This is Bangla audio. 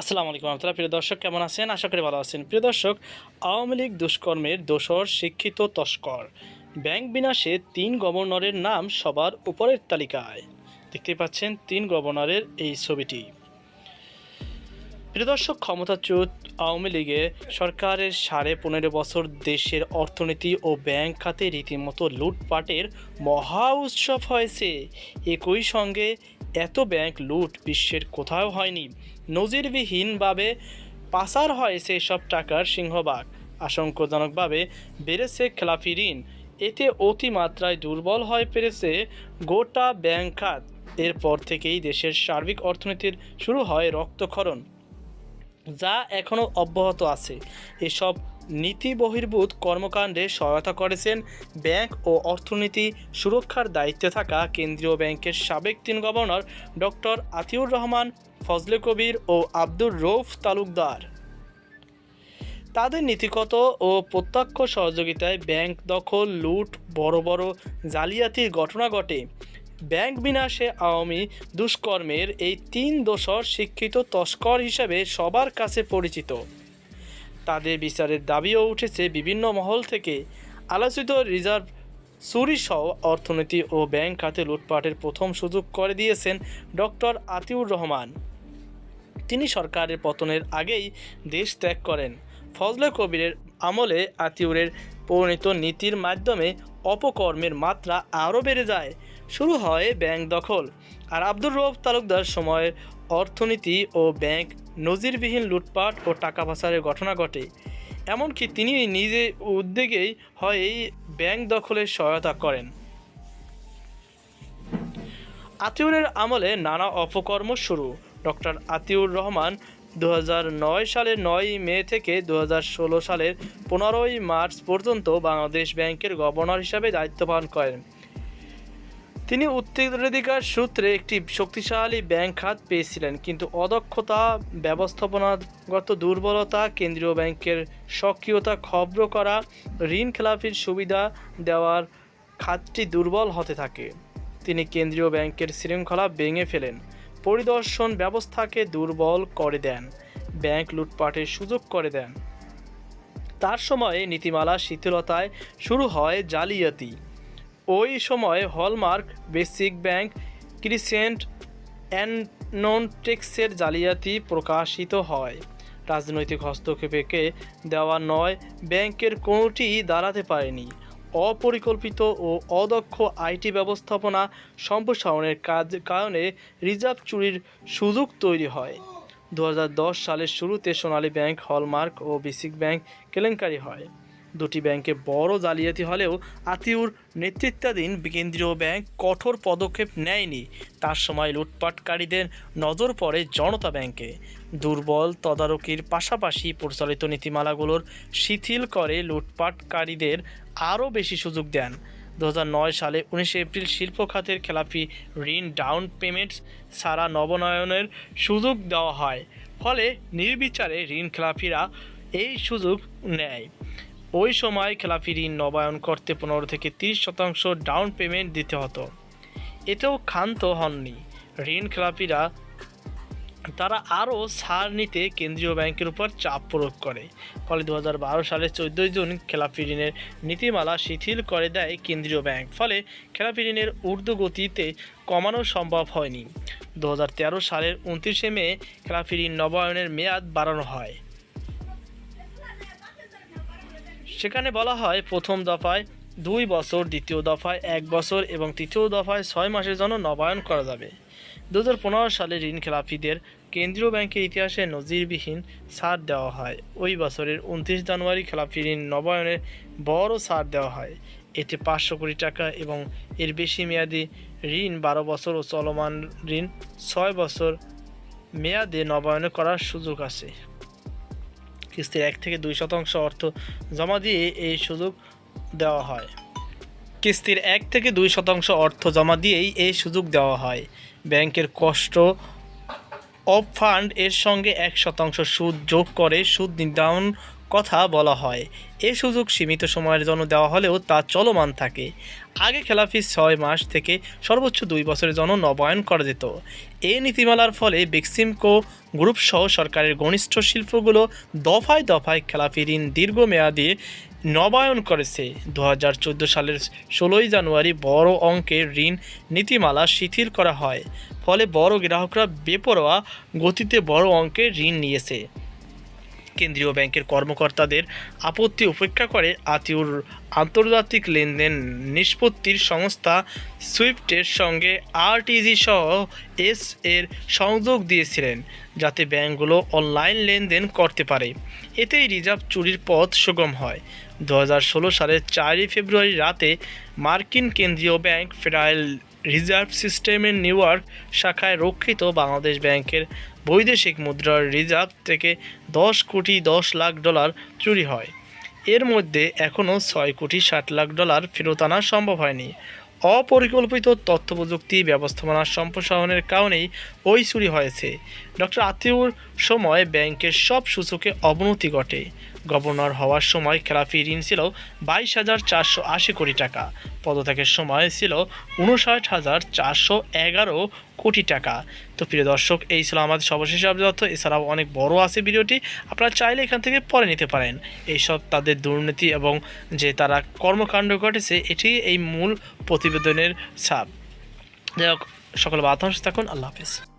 আসসালামু আলাইকুম আপনারা প্রিয় দর্শক, কেমন আছেন? আশা করি ভালো আছেন। প্রিয় দর্শক, আওয়ামী লীগ দুষ্কর্মের দোষর শিক্ষিত তস্কর। ব্যাংক বিনাশে তিন গভর্নরের নাম সবার উপরের তালিকায়। দেখতে পাচ্ছেন, তিন গভর্নরের এই ছবিটি। দর্শক ক্ষমতাচ্যুত আওয়ামী লীগে সরকারের সাড়ে পনেরো বছর দেশের অর্থনীতি ও ব্যাংক খাতে রীতিমতো লুটপাটের মহা উৎসব হয়েছে। একই সঙ্গে এত ব্যাংক লুট বিশ্বের কোথাও হয়নি। নজিরবিহীনভাবে পাচার হয়েছে সব টাকার সিংহভাগ। আশঙ্কাজনকভাবে বেড়েছে খেলাফি ঋণ। এতে অতিমাত্রায় দুর্বল হয়ে পেরেছে গোটা ব্যাংক খাত। এরপর থেকেই দেশের সার্বিক অর্থনীতির শুরু হয় রক্তক্ষরণ। যা এখনও অব্যাহত আছে। এসব নীতি বহির্ভূত কর্মকাণ্ডে সহায়তা করেছেন ব্যাংক ও অর্থনীতি সুরক্ষার দায়িত্বে থাকা কেন্দ্রীয় ব্যাংকের সাবেক তিন গভর্নর ডক্টর আতিউর রহমান, ফজলে কবির ও আব্দুর রৌফ তালুকদার। তাদের নীতিগত ও প্রত্যক্ষ সহযোগিতায় ব্যাংক দখল, লুট, বড় বড় জালিয়াতির ঘটনা ঘটে। ব্যাংক বিনাশে আওয়ামী দুষ্কর্মের এই তিন দোষর শিক্ষিত তস্কর হিসেবে সবার কাছে পরিচিত। তাদের বিচারের দাবিও উঠেছে বিভিন্ন মহল থেকে। আলোচিত রিজার্ভ চুরি সহ অর্থনীতি ও ব্যাংক খাতে লুটপাটের প্রথম সুযোগ করে দিয়েছেন ডক্টর আতিউর রহমান। তিনি সরকারের পতনের আগেই দেশ ত্যাগ করেন। ফজলে কবিরের আমলে আতিউরের পরিণত নীতির মাধ্যমে অপকর্মের মাত্রা আরও বেড়ে যায়। শুরু হয় ব্যাংক দখল। আর আব্দুর রব তালুকদার সময়ের অর্থনীতি ও ব্যাংক নজিরবিহীন লুটপাট ও টাকা পাচারের ঘটনা ঘটে। এমনকি তিনি নিজে উদ্যোগেই হয় এই ব্যাংক দখলের সহায়তা করেন। আতিউরের আমলে নানা অপকর্ম শুরু। ডক্টর আতিউর রহমান দু হাজার নয় সালের নয় মে থেকে দু হাজার ষোলো সালের পনেরোই মার্চ পর্যন্ত বাংলাদেশ ব্যাংকের গভর্নর হিসাবে দায়িত্ব পালন করেন। তিনি উত্তরাধিকার সূত্রে একটি শক্তিশালী ব্যাংক খাত পেয়েছিলেন, কিন্তু অদক্ষতা, ব্যবস্থাপনাগত দুর্বলতা, কেন্দ্রীয় ব্যাংকের সক্রিয়তা খর্ব করা, ঋণ খেলাপির সুবিধা দেওয়ার খাতটি দুর্বল হতে থাকে। তিনি কেন্দ্রীয় ব্যাংকের শৃঙ্খলা ভেঙে ফেলেন। পরিদর্শন ব্যবস্থাকে দুর্বল করে দেন, ব্যাংক লুটপাটের সুযোগ করে দেন। তার সময়ে নীতিমালা শিথিলতায় শুরু হয় জালিয়াতি। ওই সময় হলমার্ক বেসিক ব্যাংক, ক্রিসেন্ট অ্যান্ডনটেক্সের জালিয়াতি প্রকাশিত হয়। রাজনৈতিক হস্তক্ষেপকে দেওয়া নয়, ব্যাংকের কোনোটি দাঁড়াতে পারেনি। অপরিকল্পিত ও অদক্ষ আইটি ব্যবস্থাপনা সম্প্রসারণের কাজ কারণে রিজার্ভ চুরির সুযোগ তৈরি হয়। দু হাজার দশ সালের শুরুতে সোনালী ব্যাংক, হলমার্ক ও বেসিক ব্যাংক কেলেঙ্কারি হয়। দুটি ব্যাংকে বড় জালিয়াতি হলেও আতিউর নেতৃত্বাধীন কেন্দ্রীয় ব্যাংক কঠোর পদক্ষেপ নেয়নি। তার সময় লুটপাটকারীদের নজর পড়ে জনতা ব্যাংকে। দুর্বল তদারকির পাশাপাশি পরিচালিত নীতিমালাগুলোর শিথিল করে লুটপাটকারীদের আরও বেশি সুযোগ দেন। দু হাজার নয় সালে উনিশে এপ্রিল শিল্প খাতের খেলাপি ঋণ ডাউন পেমেন্ট ছাড়া নবনয়নের সুযোগ দেওয়া হয়। ফলে নির্বিচারে ঋণ খেলাপিরা এই সুযোগ নেয়। ওই সময় খেলাপি ঋণ নবায়ন করতে পনেরো থেকে তিরিশ শতাংশ ডাউন পেমেন্ট দিতে হতো। এতেও ক্ষান্ত হননি। ঋণ খেলাপিরা তারা আরও ছাড় নিতে কেন্দ্রীয় ব্যাংকের উপর চাপ প্রয়োগ করে। ফলে দু হাজার সালের চোদ্দোই জুন খেলাপি ঋণের নীতিমালা শিথিল করে দেয় কেন্দ্রীয় ব্যাংক। ফলে খেলাপি ঋণের ঊর্ধ্বগতিতে কমানো সম্ভব হয়নি। দু হাজার তেরো সালের উনত্রিশে মে খেলাপি ঋণ নবায়নের মেয়াদ বাড়ানো হয়। সেখানে বলা হয়, প্রথম দফায় দুই বছর, দ্বিতীয় দফায় এক বছর এবং তৃতীয় দফায় ছয় মাসের জন্য নবায়ন করা যাবে। দু হাজার পনেরো সালে ঋণ খেলাপিদের কেন্দ্রীয় ব্যাংকের ইতিহাসে নজিরবিহীন ছাড় দেওয়া হয়। ওই বছরের উনত্রিশ জানুয়ারি খেলাপি ঋণ নবায়নের বড় ছাড় দেওয়া হয়। এতে পাঁচশো কোটি টাকা এবং এর বেশি মেয়াদি ঋণ, বারো বছর ও চলমান ঋণ ছয় বছর মেয়াদে নবায়ন করার সুযোগ আছে। কিস্তির এক থেকে দুই শতাংশ অর্থ জমা দিয়ে এই সুযোগ দেওয়া হয়। কিস্তির এক থেকে দুই শতাংশ অর্থ জমা দিয়েই এই সুযোগ দেওয়া হয়। ব্যাংকের কষ্ট অফ ফান্ড এর সঙ্গে এক শতাংশ সুদ যোগ করে সুদ নির্ধারণ কথা বলা হয়। এ সুযোগ সীমিত সময়ের জন্য দেওয়া হলেও তা চলমান থাকে। আগে খেলাফি ছয় মাস থেকে সর্বোচ্চ দুই বছরের জন্য নবায়ন করা যেত। এই নীতিমালার ফলে বেক্সিমকো গ্রুপ সহ সরকারের ঘনিষ্ঠ শিল্পগুলো দফায় দফায় খেলাফি ঋণ দীর্ঘমেয়াদী নবায়ন করেছে। দু হাজার চোদ্দ সালের ষোলোই জানুয়ারি বড় অঙ্কের ঋণ নীতিমালা শিথিল করা হয়। ফলে বড় গ্রাহকরা বেপরোয়া গতিতে বড় অঙ্কের ঋণ নিয়েছে। কেন্দ্রীয় ব্যাংকের কর্মকর্তাদের আপত্তি উপেক্ষা করে আতিউর আন্তর্জাতিক লেনদেন নিষ্পত্তির সংস্থা সুইফটের সঙ্গে আরটিজি সহ এস এর সংযোগ দিয়েছিলেন, যাতে ব্যাংকগুলো অনলাইন লেনদেন করতে পারে। এতেই রিজার্ভ চুরির পথ সুগম হয়। দু হাজার ষোলো সালের চারই ফেব্রুয়ারি রাতে মার্কিন কেন্দ্রীয় ব্যাংক ফেডারেল রিজার্ভ সিস্টেমের নিউ ইয়র্ক শাখায় রক্ষিত বাংলাদেশ ব্যাংকের বৈদেশিক মুদ্রার রিজার্ভ থেকে দশ কোটি দশ লাখ ডলার চুরি হয়। এর মধ্যে এখনও ছয় কোটি ষাট লাখ ডলার ফেরত আনা সম্ভব হয়নি। অপরিকল্পিত তথ্য প্রযুক্তি ব্যবস্থাপনা সম্প্রসারণের কারণেই ওই চুরি হয়েছে। ডক্টর আতিউর সময় ব্যাংকের সব সূচকে অবনতি ঘটে। গভর্নর হওয়ার সময় খেলাফি ঋণ ছিল বাইশ হাজার চারশো আশি কোটি টাকা। পদত্যাগের সময় ছিল উনষাট হাজার চারশো এগারো কোটি টাকা। তো প্রিয় দর্শক, এই ছিল আমাদের সর্বশেষ তথ্য এছাড়াও অনেক বড় আছে ভিডিওটি। আপনারা চাইলে এখান থেকে পরে নিতে পারেন। এইসব তাদের দুর্নীতি এবং যে তারা কর্মকাণ্ড ঘটেছে, এটি এই মূল প্রতিবেদনের ছাপ। যাই হোক, সকল বাতাংশ থাকুন, আল্লাহ হাফিজ।